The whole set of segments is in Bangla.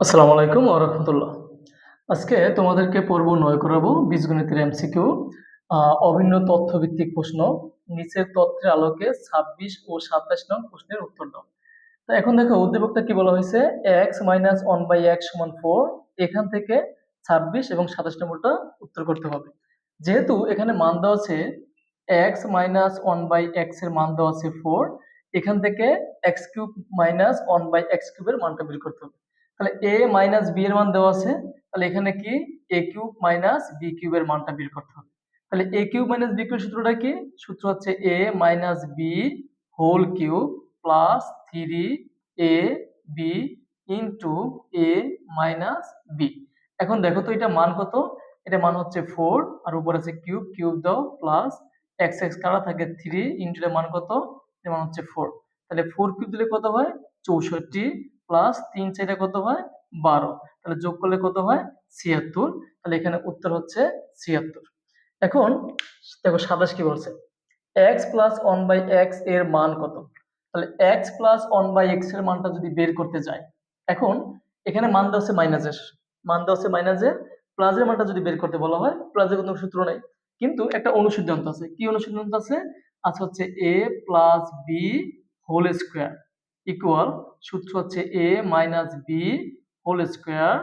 আসসালামু আলাইকুম রহমতুল্লাহ। আজকে তোমাদেরকে পড়ব নয় করাবো, বীজগণিতের এমসিকিউ। অভিন্ন তথ্যভিত্তিক প্রশ্ন। নিচের তথ্যের আলোকে ছাব্বিশ ও সাতাশ নং প্রশ্নের উত্তর দাও। তো এখন দেখো, উদ্দীপকটা কি বলা হয়েছে? X minus one by X সমান ফোর এখান থেকে ছাব্বিশ এবং সাতাশ নম্বরটা উত্তর করতে হবে। যেহেতু এখানে মান দেওয়া আছে এক্স মাইনাস ওয়ান বাই এক্সের মান দেওয়া আছে ফোর এখান থেকে X cube minus one by X কিউবের মানটা বের করতে হবে। তাহলে এ মাইনাস বি এর মান দেওয়া আছে, তাহলে এখানে কি? এ কিউব মাইনাস বি কিউবের মানটা বের করতে হবে। তাহলে A cube minus B cube সূত্রটা কি? সূত্র হচ্ছে A minus B whole cube plus three A B into A minus B এখন দেখো তো এটা মান কত? এটা মান হচ্ছে ফোর আর উপর আছে কিউব কিউব দাও প্লাস এক্স এক্স কারা থাকে থ্রি ইন্টু মান কত? এর মান হচ্ছে ফোর তাহলে ফোর কিউব দিলে কত হয়? চৌষট্টি প্লাস তিন চাইটা কত হয়? বারো। তাহলে যোগ করলে কত হয়? ছিয়াত্তর। তাহলে এখানে উত্তর হচ্ছে ছিয়াত্তর। এখন দেখো সাতাশ কি বলছে? এক্স প্লাস ওয়ান বাই এক্সের মান কত? তাহলে এক্স প্লাস ওয়ান বাই এক্সের মানটা যদি বের করতে যাই, এখন এখানে মান দেওয়া আছে মাইনাসের মান দেওয়া আছে মাইনাসের প্লাসের মানটা যদি বের করতে বলা হয় প্লাসের কোনো সূত্র নেই। কিন্তু একটা অনুসিদ্ধান্ত আছে। কি অনুসিদ্ধান্ত আছে? আচ্ছা হচ্ছে A plus B whole square equal সূত্র হচ্ছে A minus B whole square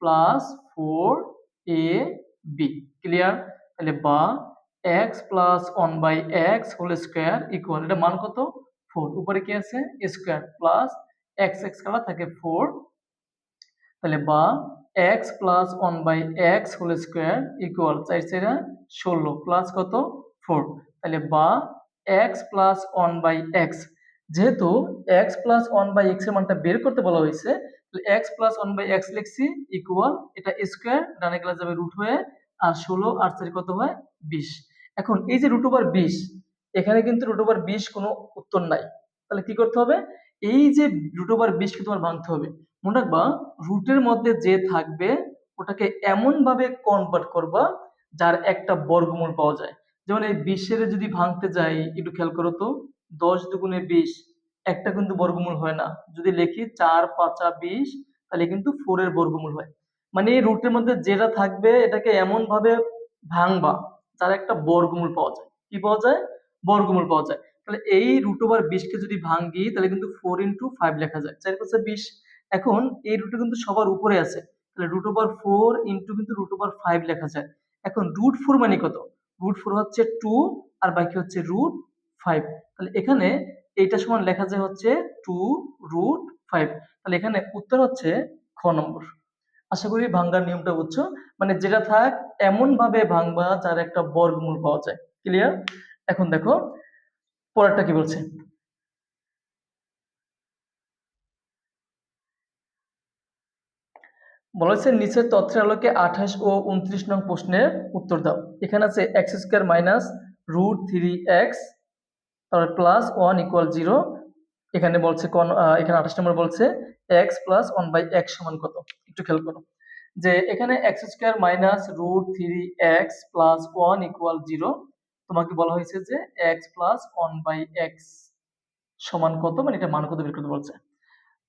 plus four A B clear তাহলে বা X plus one by X whole square equal এটা মান কত? ফোর উপরে কি আছে? স্কোয়ার প্লাস এক্স এক্স কালা থাকে ফোর তাহলে বা X plus one by X whole square equal চার চাইরা ষোলো প্লাস কত? ফোর তাহলে বা X plus one by X যেহেতু এক্স প্লাস ওয়ান বাই এক্সের মানটা বের করতে বলা হয়েছে X plus one by X লিখছি ইকুয়াল এটা স্কোয়ার ডানে গেলে যাবে রুট হয়ে, আর ষোলো আর চারি কত হয়? বিশ। এখন এই যে রুট ওভার বিশ, এখানে কিন্তু রুট ওভার বিশ কোনো উত্তর নাই। তাহলে কি করতে হবে? এই যে রুট ওভার বিশকে তোমার ভাঙতে হবে। মনে রাখবা রুটের মধ্যে যে থাকবে, ওটাকে এমন ভাবে কনভার্ট করবা, যার একটা বর্গমূল পাওয়া যায়। যেমন এই বিশের যদি ভাঙতে যাই, একটু খেয়াল করো তো। দশ দুগুণে বিশ, একটা কিন্তু বর্গমূল হয় না। যদি লিখি চার, পাঁচা বিশ, তাহলে কিন্তু ফোরের বর্গমূল হয়। মানে এই রুটের মধ্যে যেটা থাকবে, এটাকে এমন ভাবে ভাঙবা যার একটা বর্গমূল পাওয়া যায়। কি পাওয়া যায়? বর্গমূল পাওয়া যায়। তাহলে এই রুট ওভার বিশকে যদি ভাঙি, তাহলে কিন্তু ফোর ইন্টু ফাইভ লেখা যায়। চার পাঁচা বিশ, এখন এই রুটে কিন্তু সবার উপরে আছে। তাহলে রুট ওভার ফোর ইন্টু কিন্তু রুট ওভার ফাইভ লেখা যায়। এখন রুট ফোর মানে কত? রুট ফোর হচ্ছে টু আর বাকি হচ্ছে রুট ফাইভ তাহলে এখানে এইটা সমান লেখা যায় হচ্ছে টু রুট ফাইভ তাহলে এখানে উত্তর হচ্ছে খ নম্বর। আশা করি ভাঙ্গার নিয়মটা বুঝছ? মানে যেটা থাক এমন ভাবে ভাঙবা যার একটা বর্গমূল পাওয়া যায়। ক্লিয়ার এখন দেখো, পরেরটা কি বলছে? বলা হচ্ছে নিচের তথ্যের আলোকে আঠাশ ও উনত্রিশ নং প্রশ্নের উত্তর দাও। এখানে আছে X square minus root three X তারপরে প্লাস ওয়ান ইকুয়াল জিরো এখানে বলছে কোন এখানে আঠাশ নম্বর বলছে X plus one by X সমান কত? একটু খেয়াল করো। যে এখানে X square minus root three X plus one equal zero তোমাকে বলা হয়েছে যে X plus one by X সমান কত? মানে এটা মান কত বের করতে বলছে।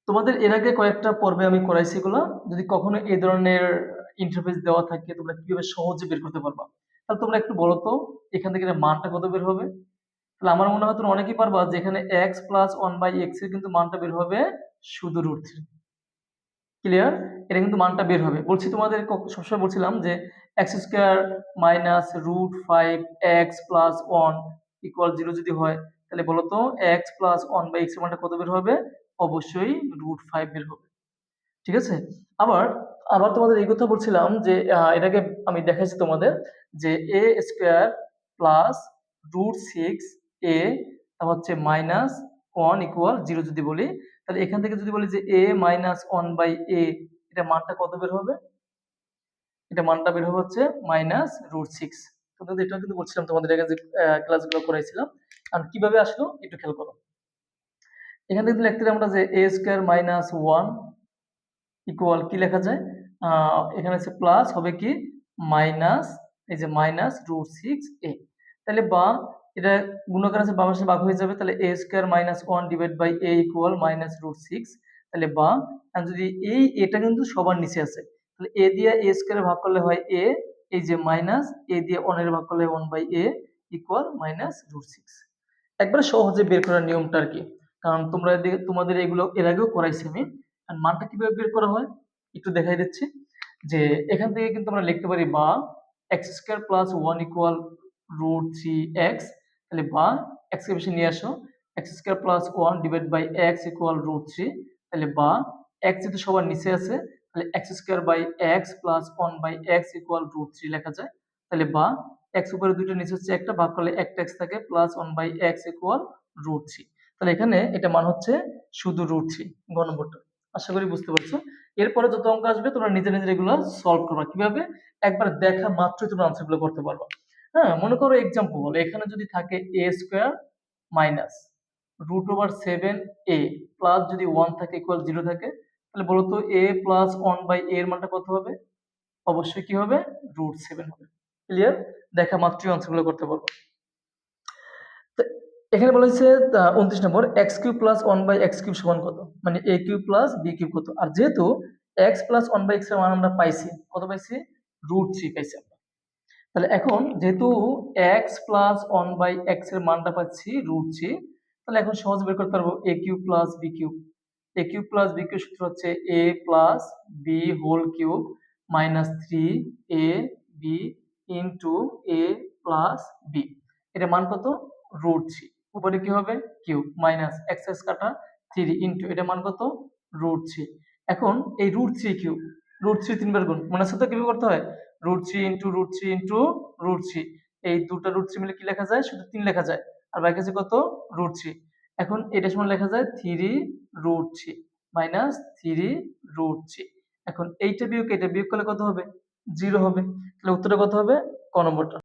তোমাদের এর আগে কয়েকটা পর্বে আমি করাইছি এগুলো। যদি কখনো এই ধরনের ইন্টারফেস দেওয়া থাকে, তোমরা কীভাবে সহজে বের করতে পারবা? তাহলে তোমরা একটু বলো তো, এখান থেকে মানটা কত বের হবে? তাহলে আমার মনে হয় তোমরা অনেকেই পারবা যে এখানে এক্স প্লাস ওয়ান বাই এক্সের কিন্তু মানটা বের হবে শুধু রুট থ্রি ক্লিয়ার এটা কিন্তু মানটা বের হবে। বলছি তোমাদের সবসময় বলছিলাম যে X square minus root five X plus one equal zero যদি হয়, তাহলে বলো তো X plus one by X মানটা কত বের হবে? অবশ্যই রুট ফাইভ বের হবে। ঠিক আছে? আবার আবার তোমাদের এই কথা বলছিলাম যে এটাকে আমি দেখাইছি তোমাদের যে A square plus root six A হচ্ছে মাইনাস ওয়ান ইকুয়াল জিরো যদি বলি, তাহলে এখান থেকে যদি বলি যে A minus one by A এটা মানটা কত বের হবে? এটা মানটা বের হবে হচ্ছে মাইনাস রুট সিক্স কিন্তু বলছিলাম, তোমাদের আগে যে ক্লাসগুলো করাইছিলাম আর কীভাবে আসলো? একটু খেয়াল করো। এখান থেকে লিখতে আমরা যে A square minus one equal কি লেখা যায়? এখানে প্লাস হবে কি? মাইনাস এই যে মাইনাস রুট সিক্স এ তাহলে বা এটা গুণাকার আছে বাবার সাথে ভাগ হয়ে যাবে, তাহলে A square minus one divide by A equal minus root six তাহলে বা। যদি এই এটা কিন্তু সবার নিচে আছে, তাহলে এ দিয়ে এ স্কোয়ারে ভাগ করলে হয় এ এই যে মাইনাস এ দিয়ে ওয়ানের ভাগ করলে one by A equal minus root six একবারে সহজে বের করার নিয়মটা আর কি, কারণ তোমরা তোমাদের এগুলো এর আগেও করাইছি আমি। আর মানটা কীভাবে বের করা হয়, একটু দেখাই দিচ্ছি। যে এখান থেকে কিন্তু আমরা লিখতে পারি বা X square plus one equal root three X তাহলে বা এক্স কে বেশি নিয়ে আসো X square plus one divide by X equal root three তাহলে বা এক্স যেহেতু সবার নিচে আছে, তাহলে X square by X plus one by X equal root three লেখা যায়। তাহলে বা এক্স উপরে দুটো নিচে হচ্ছে একটা, ভাগ করলে একটা এক্স থাকে plus one by X equal root three তাহলে এখানে এটা মান হচ্ছে শুধু রুট থ্রি গ নম্বরটা। আশা করি বুঝতে পারছ? এরপরে যত অঙ্ক আসবে, তোমরা নিজে নিজে এগুলো সলভ করবা। কীভাবে? একবার দেখা মাত্রই তোমরা আনসারগুলো করতে পারবা। হ্যাঁ মনে করো এক্সাম্পল এখানে যদি থাকে A square minus root over seven A plus যদি ওয়ান থাকে ইকুয়াল জিরো থাকে, তাহলে বলো তো A plus one by A এর মানটা কত হবে? অবশ্যই কি হবে? রুট সেভেন হবে। ক্লিয়ার দেখা মাত্রই অংশগুলো করতে পারব এখানে বলা হয়েছে উনত্রিশ number X cube plus one by X cube সমান কত? মানে A cube plus B cube কত? আর যেহেতু এক্স প্লাস ওয়ান বাই এক্সের মান আমরা পাইছি, কত পাইছি? রুট থ্রি পাইছি আমরা। তাহলে এখন যেহেতু এক্স প্লাস ওয়ান বাই এক্সের মানটা পাচ্ছি রুট থ্রি তাহলে এখন সহজ বের করতে পারব A cube plus B cube A cube plus B cube সূত্র হচ্ছে A plus B whole cube minus three A B into A plus B এটা মান কত? রুট থ্রি উপরে কি হবে? কিউব মাইনাস এক্স এক্স কাটা থ্রি ইন্টু এটা মান কত? রুট থ্রি এখন এই root three cube root three তিনবার গুণ মানে সাথে কীভাবে করতে হয়? Root three into root three into root three এই দুটো রুট থ্রি মিলে কি লেখা যায়? শুধু তিন লেখা যায়। আর বাকি আছে কত? রুট থ্রি এখন এটা সমান লেখা যায় three root three minus three root three এখন এইটা বিয়োগ, এটা বিয়োগ করলে কত হবে? জিরো হবে। তাহলে উত্তরটা কত হবে? ক নম্বরটা।